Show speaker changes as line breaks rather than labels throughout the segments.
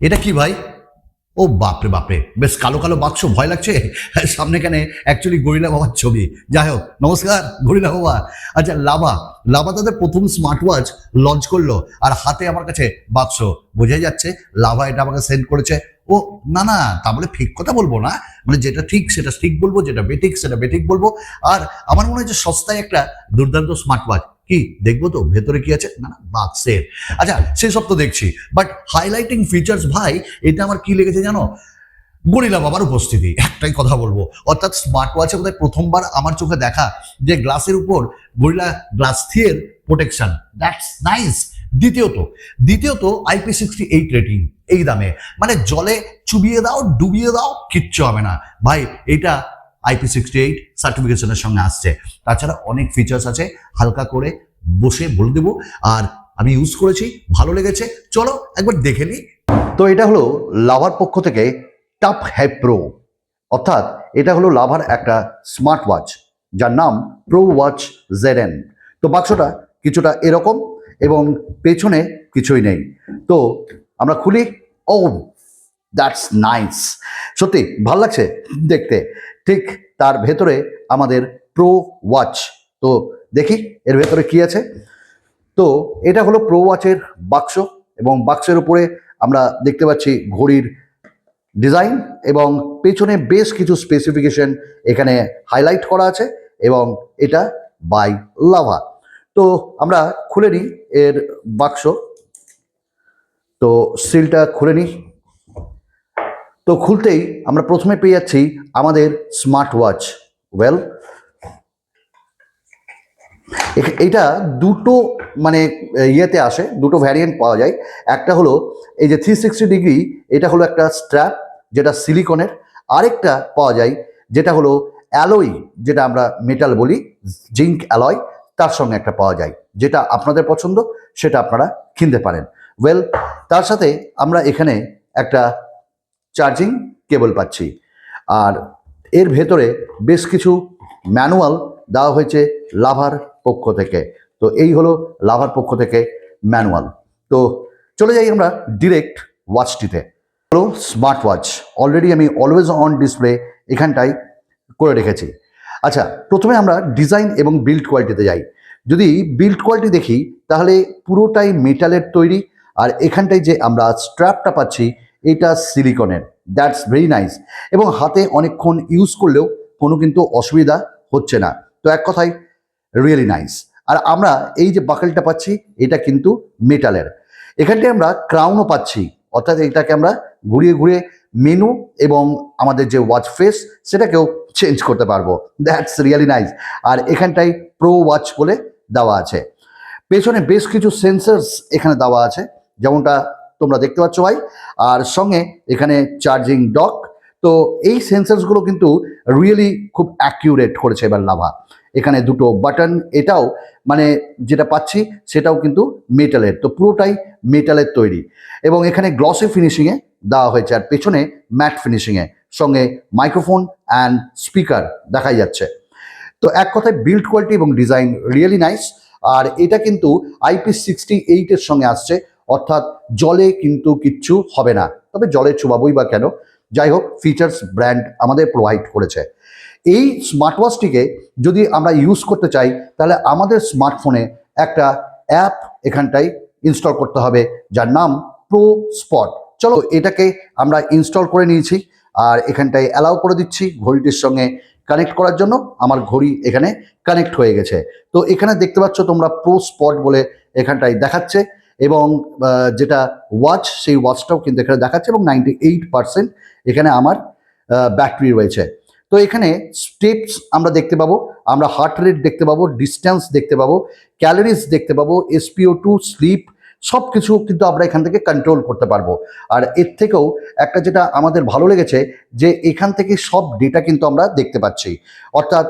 এটা কি ভাই? ও বাপরে বাপরে, বেশ কালো কালো বাক্স ভয় লাগছে। সামনে কেন? অ্যাকচুয়ালি গরিলা বাবার ছবি। যাই হোক, নমস্কার, গরিলা বাবা। আচ্ছা লাভা লাভা তাদের প্রথম স্মার্ট ওয়াচ লঞ্চ করল আর হাতে আমার কাছে বাক্স। বোঝাই যাচ্ছে, লাভা এটা আমাকে সেন্ড করেছে। ও, না না, তা বলে ঠিক কথা বলব না। মানে যেটা ঠিক, সেটা ঠিক বলব, যেটা বেঠিক, সেটা বেঠিক বলব। আর আমার মনে হয় যে সস্তায় একটা দুর্দান্ত স্মার্ট ওয়াচ কি, দেখব তো, ভেতরে কি আছে? না না বাক্সের আচ্ছা সেসব তো দেখছি। বাট হাইলাইটিং ফিচার্স ভাই, এটা আমার কি লেগেছে জানো? গরিলা বাবার উপস্থিতি, একটাই কথা বলব। অর্থাৎ স্মার্ট ওয়াচে বোধহয় প্রথমবার আমার চোখে দেখা যে গ্লাসের উপর Gorilla Glass three protection that's nice দ্বিতীয়ত দ্বিতীয়ত আইপি সিক্সটি এইট রেটিং এই দামে। মানে জলে চুবিয়ে দাও, ডুবিয়ে দাও, কিচ্ছু হবে না। ভাই, এটা আইপি সিক্সটি এইট সার্টিফিকেশনের সঙ্গে আসছে। তাছাড়া অনেক ফিচার্স আছে, হালকা করে বসে বলে দেবো। আর আমি ইউজ করেছি, ভালো লেগেছে। চলো একবার দেখে নিই। তো এটা হলো লাভার পক্ষ থেকে টাপ হ্যাপ প্রো অর্থাৎ এটা হলো লাভার একটা স্মার্ট ওয়াচ যার নাম প্রো ওয়াচ জেড তো বাক্সটা কিছুটা এরকম এবং পেছনে কিছুই নেই। তো আমরা খুলি, ও! দ্যাটস নাইস সত্যি, ভালো লাগছে দেখতে। ঠিক তার ভেতরে আমাদের প্রো ওয়াচ তো দেখি, এর ভেতরে কি আছে? তো এটা হলো প্রো ওয়াচের বাক্স এবং বাক্সের উপরে আমরা দেখতে পাচ্ছি ঘড়ির ডিজাইন এবং পেছনে বেশ কিছু স্পেসিফিকেশন এখানে হাইলাইট করা আছে এবং এটা বাই লাভা তো আমরা খুলে নিই এর বাক্স। তো সিলটা খুলে নিই। তো খুলতেই আমরা প্রথমে পেয়ে যাচ্ছি আমাদের স্মার্ট ওয়াচ ওয়েল এটা দুটো মানে ইয়েতে আসে, দুটো ভ্যারিয়েন্ট পাওয়া যায়। একটা হলো এই যে থ্রি সিক্সটি ডিগ্রি এটা হলো একটা স্ট্র্যাপ যেটা সিলিকনের আরেকটা পাওয়া যায় যেটা হলো অ্যালয় যেটা আমরা মেটাল বলি জিঙ্ক অ্যালয় তার সঙ্গে একটা পাওয়া যায়, যেটা আপনাদের পছন্দ, সেটা আপনারা কিনতে পারেন। ওয়েল তার সাথে আমরা এখানে একটা চার্জিং কেবল পাচ্ছি। আর এর ভেতরে বেশ কিছু ম্যানুয়াল দেওয়া হয়েছে লাভার পক্ষ থেকে। তো এই হলো লাভার পক্ষ থেকে ম্যানুয়াল। তো চলে যাই আমরা ডিরেক্ট ওয়াচটিতে। হলো স্মার্ট ওয়াচ। অলরেডি আমি অলওয়েজ অন ডিসপ্লে এখানটায় করে রেখেছি। আচ্ছা প্রথমে আমরা ডিজাইন এবং বিল্ড কোয়ালিটিতে যাই। যদি বিল্ড কোয়ালিটি দেখি, তাহলে পুরোটাই মেটালের তৈরি। আর এখানটায় যে আমরা স্ট্র্যাপটা পাচ্ছি এটা সিলিকনের দ্যাটস ভেরি নাইস এবং হাতে অনেকক্ষণ ইউজ করলেও কোনো কিন্তু অসুবিধা হচ্ছে না। তো এক কথায় রিয়েলি নাইস আর আমরা এই যে বাকেলটা পাচ্ছি, এটা কিন্তু মেটালের এখানটায় আমরা ক্রাউনও পাচ্ছি। অর্থাৎ এটাকে আমরা ঘুরিয়ে ঘুরিয়ে মেনু এবং আমাদের যে ওয়াচ ফেস সেটাকেও চেঞ্জ করতে পারব। দ্যাটস রিয়েলি নাইস আর এখানটায় প্রো ওয়াচ বলে দেওয়া আছে। পেছনে বেশ কিছু সেন্সার্স এখানে দেওয়া আছে। যেমনটা তোমরা দেখতে পাচ্ছ ভাই। আর সঙ্গে এখানে চার্জিং ডক তো এই সেন্সার্সগুলো কিন্তু রিয়েলি খুব অ্যাকিউরেট করেছে এবার লাভা এখানে দুটো বাটন এটাও মানে যেটা পাচ্ছি সেটাও কিন্তু মেটালের তো পুরোটাই মেটালের তৈরি। এবং এখানে গ্লসি ফিনিশিংয়ে দেওয়া হয়েছে। আর পেছনে ম্যাট ফিনিশিংয়ে সঙ্গে মাইক্রোফোন অ্যান্ড স্পিকার দেখাই যাচ্ছে। তো এক কথায় বিল্ড কোয়ালিটি এবং ডিজাইন রিয়েলি নাইস আর এটা কিন্তু আইপি সিক্সটি এইটের সঙ্গে আসছে। অর্থাৎ জলে কিন্তু কিচ্ছু হবে না। তবে জলে চুবাবই বা কেন? যাই হোক ফিচার্স ব্র্যান্ড আমাদের প্রোভাইড করেছে। এই স্মার্ট ওয়াচটিকে যদি আমরা ইউজ করতে চাই, তাহলে আমাদের স্মার্টফোনে একটা অ্যাপ এখানটায় ইনস্টল করতে হবে, যার নাম প্রো স্পট চলো, এটাকে আমরা ইনস্টল করে নিয়েছি আর এখানটায় অ্যালাউ করে দিচ্ছি ঘড়িটির সঙ্গে কানেক্ট করার জন্য। আমার ঘড়ি এখানে কানেক্ট হয়ে গেছে। তো এখানে দেখতে পাচ্ছ তোমরা প্রো স্পট বলে এখানটায় দেখাচ্ছে। এবং যেটা ওয়াচ সেই ওয়াচটাও কিন্তু এখানে দেখাচ্ছে এবং নাইনটি এইট পার্সেন্ট এখানে আমার ব্যাটারি রয়েছে। তো এখানে স্টেপস আমরা দেখতে পাবো, আমরা হার্ট রেট দেখতে পাবো ডিস্টেন্স দেখতে পাবো ক্যালোরিজ দেখতে পাবো এসপিও টু স্লিপ সব কিছু কিন্তু আমরা এখান থেকে কন্ট্রোল করতে পারব। আর এর থেকেও একটা যেটা আমাদের ভালো লেগেছে, যে এখান থেকে সব ডেটা কিন্তু আমরা দেখতে পাচ্ছি। অর্থাৎ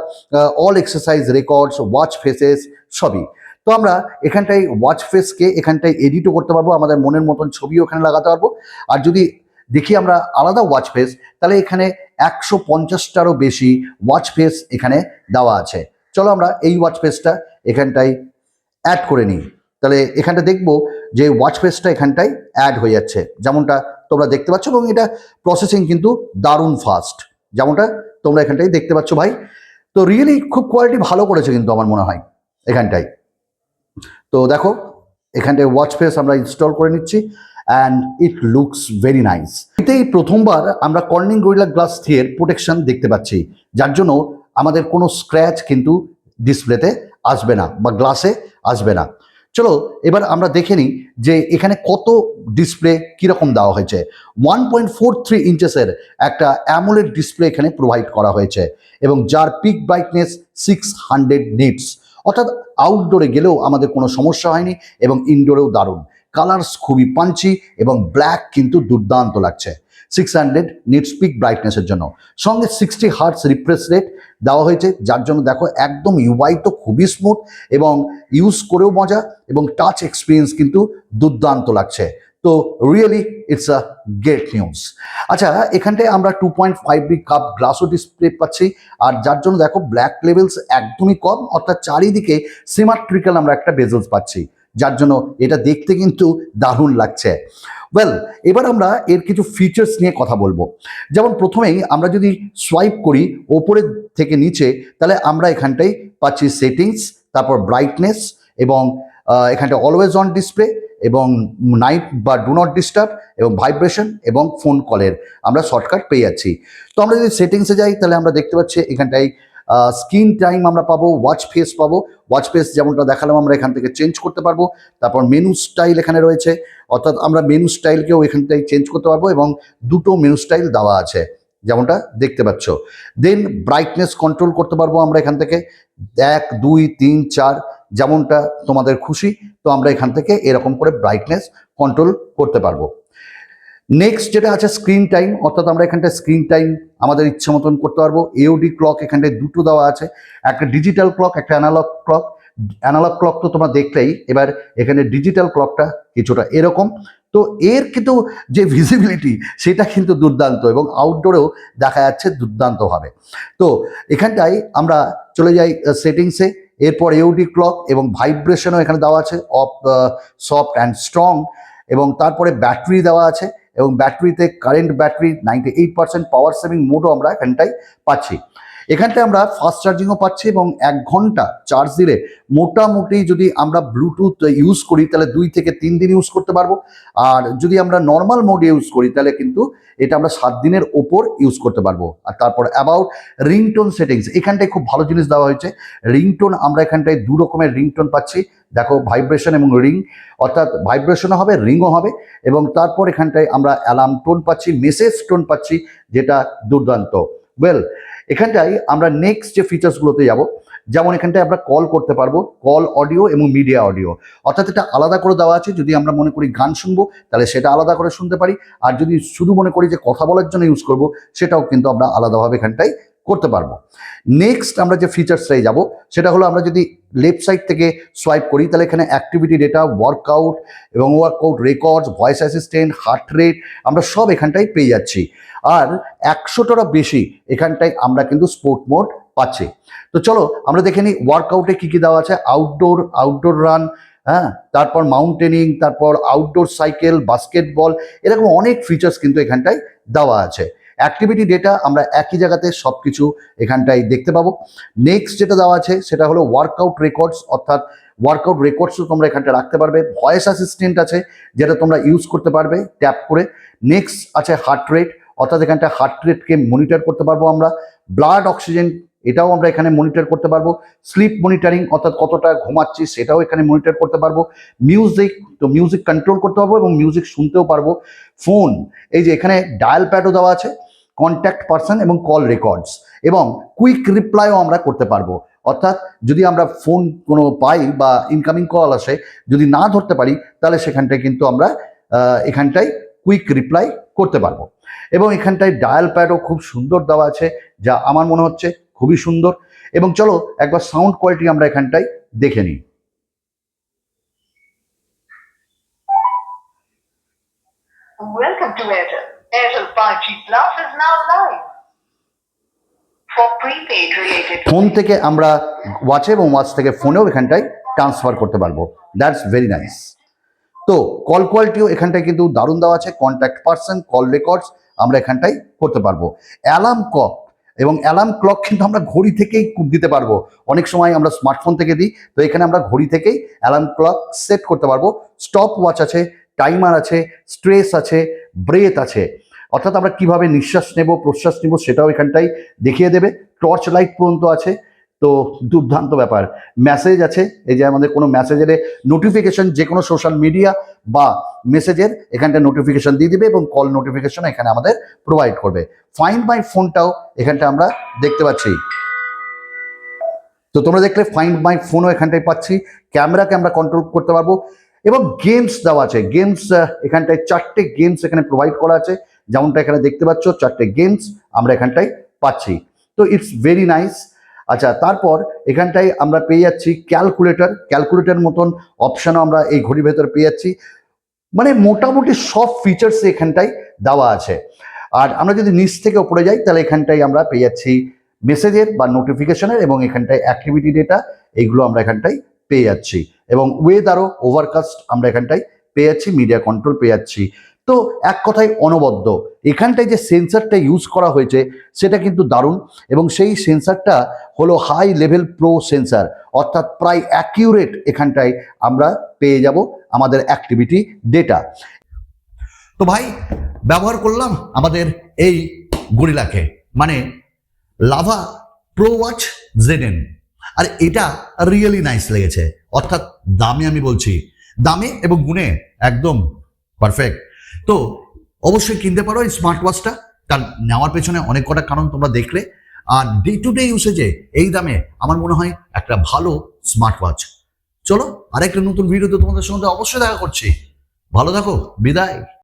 all exercise records watch faces সবই। তো আমরা এখানটায় ওয়াচ ফেসকে এখানটায় এডিটও করতে পারব, আমাদের মনের মতন ছবিও এখানে লাগাতে পারব। আর যদি দেখি আমরা আলাদা ওয়াচ ফেস তাহলে এখানে একশো পঞ্চাশটারও বেশি ওয়াচ ফেস এখানে দেওয়া আছে। চলো আমরা এই ওয়াচ ফেসটা এখানটায় অ্যাড করে নিই। তাহলে এখানটা দেখব যে ওয়াচ ফেসটা এখানটায় অ্যাড হয়ে যাচ্ছে। যেমনটা তোমরা দেখতে পাচ্ছ, এবং এটা প্রসেসিং কিন্তু দারুণ ফাস্ট যেমনটা তোমরা এখানটাই দেখতে পাচ্ছ ভাই। তো রিয়েলি খুব কোয়ালিটি ভালো করেছে কিন্তু আমার মনে হয় এখানটায়। তো দেখো এখানটায় ওয়াচ ফেস আমরা ইনস্টল করে নিচ্ছি and it looks very nice এতেই প্রথমবার আমরা Corning Gorilla Glass three protection দেখতে পাচ্ছি, যার জন্য আমাদের কোনো স্ক্র্যাচ কিন্তু ডিসপ্লেতে আসবে না, বা গ্লাসে আসবে না। চলো, এবার আমরা দেখে নিই যে এখানে কত ডিসপ্লে কীরকম দেওয়া হয়েছে। ওয়ান পয়েন্ট ফোর থ্রি ইঞ্চেসের একটা অ্যামোলেড ডিসপ্লে এখানে প্রোভাইড করা হয়েছে, এবং যার peak brightness six hundred nits অর্থাৎ আউটডোরে গেলেও আমাদের কোনো সমস্যা হয়নি এবং ইনডোরেও দারুণ। কালার্স খুবই পাঞ্চি এবং ব্ল্যাক কিন্তু দুর্দান্ত লাগছে। সিক্স হান্ড্রেড নিটস পিক ব্রাইটনেসের জন্য। সঙ্গে সিক্সটি হার্টস রিফ্রেশ রেট দেওয়া হয়েছে, যার জন্য দেখো একদম ইউআই তো খুবই স্মুথ এবং ইউজ করেও মজা এবং টাচ এক্সপিরিয়েন্স কিন্তু দুর্দান্ত লাগছে। তো really it's a great news আচ্ছা এখানটায় আমরা two point five D cup গ্লাসও ডিসপ্লে পাচ্ছি। আর যার জন্য দেখো ব্ল্যাক লেভেলস একদমই কম, অর্থাৎ চারিদিকে সিমাট্রিক্যাল আমরা একটা বেজেলস পাচ্ছি। যার জন্য এটা দেখতে কিন্তু দারুণ লাগছে। ওয়েল এবার আমরা এর কিছু ফিচার্স নিয়ে কথা বলব। যেমন প্রথমেই আমরা যদি সোয়াইপ করি ওপরের থেকে নিচে, তাহলে আমরা এখানটায় পাচ্ছি সেটিংস তারপর ব্রাইটনেস এবং এখানটা অলওয়েজ অন ডিসপ্লে এবং নাইট বা ডু নট ডিস্টার্ব এবং ভাইব্রেশন এবং ফোন কলের আমরা শর্টকাট পেয়ে যাচ্ছি। তো আমরা যদি সেটিংসে যাই, তাহলে আমরা দেখতে পাচ্ছি এখানটায় স্ক্রিন টাইম আমরা পাবো ওয়াচ ফেস পাবো। ওয়াচ ফেস যেমনটা দেখালাম, আমরা এখান থেকে চেঞ্জ করতে পারব। তারপর মেনু স্টাইল এখানে রয়েছে। অর্থাৎ আমরা মেনু স্টাইলকেও এখানটায় চেঞ্জ করতে পারব এবং দুটো মেনু স্টাইল দেওয়া আছে, যেমনটা দেখতে পাচ্ছ। দেন ব্রাইটনেস কন্ট্রোল করতে পারব আমরা এখান থেকে। এক, দুই, তিন, চার যেমনটা তোমাদের খুশি, তো আমরা এখান থেকে এরকম করে ব্রাইটনেস কন্ট্রোল করতে পারব। নেক্সট যেটা আছে স্ক্রিন টাইম অর্থাৎ আমরা এখানটায় স্ক্রিন টাইম আমাদের ইচ্ছা মতন করতে পারব। এওডি ক্লক এখানটায় দুটো দেওয়া আছে, একটা ডিজিটাল ক্লক একটা অ্যানালগ ক্লক অ্যানালগ ক্লক তো তোমরা দেখলেই, এবার এখানে ডিজিটাল ক্লকটা কিছুটা এরকম। তো এর কিন্তু যে ভিজিবিলিটি সেটা কিন্তু দুর্দান্ত এবং আউটডোরেও দেখা যাচ্ছে দুর্দান্তভাবে তো এখানটায় আমরা চলে যাই সেটিংসে এরপর এউডি ক্লক এবং ভাইব্রেশনও এখানে দেওয়া আছে অফ সফট অ্যান্ড স্ট্রং এবং তারপরে ব্যাটারি দেওয়া আছে এবং ব্যাটারিতে current battery ninety eight percent power saving মোডও আমরা এখানটাই পাচ্ছি। এখানটায় আমরা ফাস্ট চার্জিংও পাচ্ছি এবং এক ঘণ্টা চার্জ দিলে মোটামুটি যদি আমরা ব্লুটুথ ইউজ করি, তাহলে দুই থেকে তিন দিন ইউজ করতে পারব। আর যদি আমরা নর্মাল মোড ইউজ করি, তাহলে কিন্তু এটা আমরা সাত দিনের ওপর ইউজ করতে পারব। আর তারপর অ্যাবাউট রিংটোন সেটিংস এখানটায় খুব ভালো জিনিস দেওয়া হয়েছে। রিংটোন আমরা এখানটায় দু রকমের রিংটোন পাচ্ছি। দেখো ভাইব্রেশন এবং রিং অর্থাৎ ভাইব্রেশনও হবে রিংও হবে এবং তারপর এখানটায় আমরা অ্যালার্ম টোন পাচ্ছি মেসেজ টোন পাচ্ছি, যেটা দুর্দান্ত। ওয়েল এখানটায় আমরা নেক্সট যে ফিচার্সগুলোতে যাব, যেমন এখানটায় আমরা কল করতে পারব কল অডিও এবং মিডিয়া অডিও অর্থাৎ এটা আলাদা করে দেওয়া আছে, যদি আমরা মনে করি গান শুনব, তাহলে সেটা আলাদা করে শুনতে পারি। আর যদি শুধু মনে করি যে কথা বলার জন্য ইউজ করব, সেটাও কিন্তু আমরা আলাদাভাবে এখানটায় করতে পারব। নেক্সট আমরা যে ফিচার্সটাই যাব, সেটা হলো আমরা যদি লেফট সাইড থেকে সোয়াইপ করি, তাহলে এখানে অ্যাক্টিভিটি ডেটা ওয়ার্কআউট এবং workout records voice assistant heart rate আমরা সব এখানটায় পেয়ে যাচ্ছি। আর একশোটারও বেশি এখানটায় আমরা কিন্তু স্পোর্ট মোড পাচ্ছি। তো চলো, আমরা দেখে নিই ওয়ার্কআউটে কী কী দেওয়া আছে। আউটডোর আউটডোর রান হ্যাঁ? তারপর মাউন্টেনিং তারপর আউটডোর সাইকেল বাস্কেটবল এরকম অনেক ফিচার্স কিন্তু এখানটায় দেওয়া আছে। অ্যাক্টিভিটি ডেটা আমরা একই জায়গাতে সব কিছু এখানটায় দেখতে পাবো। নেক্সট যেটা দেওয়া আছে, সেটা হলো ওয়ার্কআউট রেকর্ডস অর্থাৎ ওয়ার্কআউট রেকর্ডসও তোমরা এখানটা রাখতে পারবে। ভয়েস অ্যাসিস্ট্যান্ট আছে, যেটা তোমরা ইউজ করতে পারবে ট্যাপ করে। নেক্সট আছে হার্ট রেট অর্থাৎ এখানটা হার্ট রেটকে মনিটর করতে পারব আমরা। ব্লাড অক্সিজেন এটাও আমরা এখানে মনিটর করতে পারব। স্লিপ মনিটরিং অর্থাৎ কতটা ঘুমাচ্ছি, সেটাও এখানে মনিটর করতে পারব। মিউজিক তো মিউজিক কন্ট্রোল করতে পারব এবং মিউজিক শুনতেও পারব। ফোন এই যে এখানে ডায়াল প্যাডও দেওয়া আছে। কন্ট্যাক্ট পারসন এবং কল রেকর্ডস এবং কুইক রিপ্লাইও আমরা করতে পারব। অর্থাৎ যদি আমরা ফোন কোনো পাই বা ইনকামিং কল আসে, যদি না ধরতে পারি, তাহলে সেখানটায় কিন্তু আমরা এখানটায় কুইক রিপ্লাই করতে পারব। এবং এখানটায় ডায়াল প্যাডও খুব সুন্দর দেওয়া আছে, যা আমার মনে হচ্ছে খুবই সুন্দর। এবং চলো একবার সাউন্ড কোয়ালিটি আমরা এখানটায় দেখে নিই।
Welcome to Airtel. Airtel 5G Plus is now live. For prepaid related
phone থেকে আমরা ওয়াচে এবং ওয়াচ থেকে ফোনেও এখানটায় ট্রান্সফার করতে পারব। দ্যাটস ভেরি নাইস তো কল কোয়ালিটিও এখানটায় কিন্তু দারুণ দেওয়া আছে। কন্ট্যাক্ট পার্সন কল রেকর্ডস আমরা এখানটায় করতে পারব। অ্যালার্ম ক্লক এবং অ্যালার্ম ক্লক কিন্তু আমরা ঘড়ি থেকেই দিতে পারব। অনেক সময় আমরা স্মার্টফোন থেকে দিই, তো এখানে আমরা ঘড়ি থেকেই অ্যালার্ম ক্লক সেট করতে পারব। স্টপ ওয়াচ আছে টাইমার আছে, স্ট্রেস আছে, ব্রেথ আছে। অর্থাৎ আমরা কীভাবে নিঃশ্বাস নেব, প্রশ্বাস নেব সেটাও এখানটাই দেখিয়ে দেবে। টর্চ লাইট পর্যন্ত আছে, তো দুর্দান্ত ব্যাপার। মেসেজ আছে, এই যে আমাদের কোনো মেসেজের নোটিফিকেশন যে কোনো সোশ্যাল মিডিয়া বা মেসেজের এখানটা নোটিফিকেশন দিয়ে দিবে এবং কল নোটিফিকেশন এখানে আমাদের প্রোভাইড করবে। ফাইন্ড মাই ফোনটাও এখানটা আমরা দেখতে পাচ্ছি। তো তোমরা দেখলে ফাইন্ড মাই ফোনও এখানটায় পাচ্ছি। ক্যামেরাকে আমরা কন্ট্রোল করতে পারব। এবং গেমস দেওয়া আছে। গেমস এখানটায় চারটে গেমস এখানে প্রোভাইড করা আছে। যেমনটা এখানে দেখতে পাচ্ছ, চারটে গেমস আমরা এখানটায় পাচ্ছি। তো ইটস ভেরি নাইস আচ্ছা তারপর এখানটায় আমরা পেয়ে যাচ্ছি ক্যালকুলেটর ক্যালকুলেটর মতন অপশানও আমরা এই ঘড়ির ভেতর পেয়ে যাচ্ছি। মানে মোটামুটি সব ফিচার্স এখানটায় দেওয়া আছে। আর আমরা যদি নিচ থেকে উপরে যাই, তাহলে এখানটায় আমরা পেয়ে যাচ্ছি মেসেজের বা নোটিফিকেশনের এবং এখানটায় অ্যাক্টিভিটি ডেটা এইগুলো আমরা এখানটায় পেয়ে যাচ্ছি। এবং ওয়েদারও ওভারকাস্ট আমরা এখানটায় পেয়ে যাচ্ছি মিডিয়া কন্ট্রোল পেয়ে যাচ্ছি। তো এক কথায় অনবদ্য। এখানটায় যে সেন্সারটা ইউজ করা হয়েছে, সেটা কিন্তু দারুণ। এবং সেই সেন্সারটা হলো হাই লেভেল প্রো সেন্সার অর্থাৎ প্রায় অ্যাকিউরেট এখানটায় আমরা পেয়ে যাব আমাদের অ্যাক্টিভিটি ডেটা তো ভাই, ব্যবহার করলাম আমাদের এই গরিলাকে মানে Lava Pro Watch Z N আর এটা রিয়েলি নাইস লেগেছে। অর্থাৎ দামে আমি বলছি, দামে এবং গুণে একদম পারফেক্ট তো অবশ্যই কিনতে পারো এই স্মার্ট ওয়াচটা তার নেওয়ার পেছনে অনেক কটা কারণ তোমরা দেখলে। আর ডে টু ডে ইউসেজে এই দামে আমার মনে হয় একটা ভালো স্মার্ট ওয়াচ চলো, আরেকটা নতুন ভিডিওতে তোমাদের সঙ্গে অবশ্যই দেখা করছি। ভালো থাকো, বিদায়।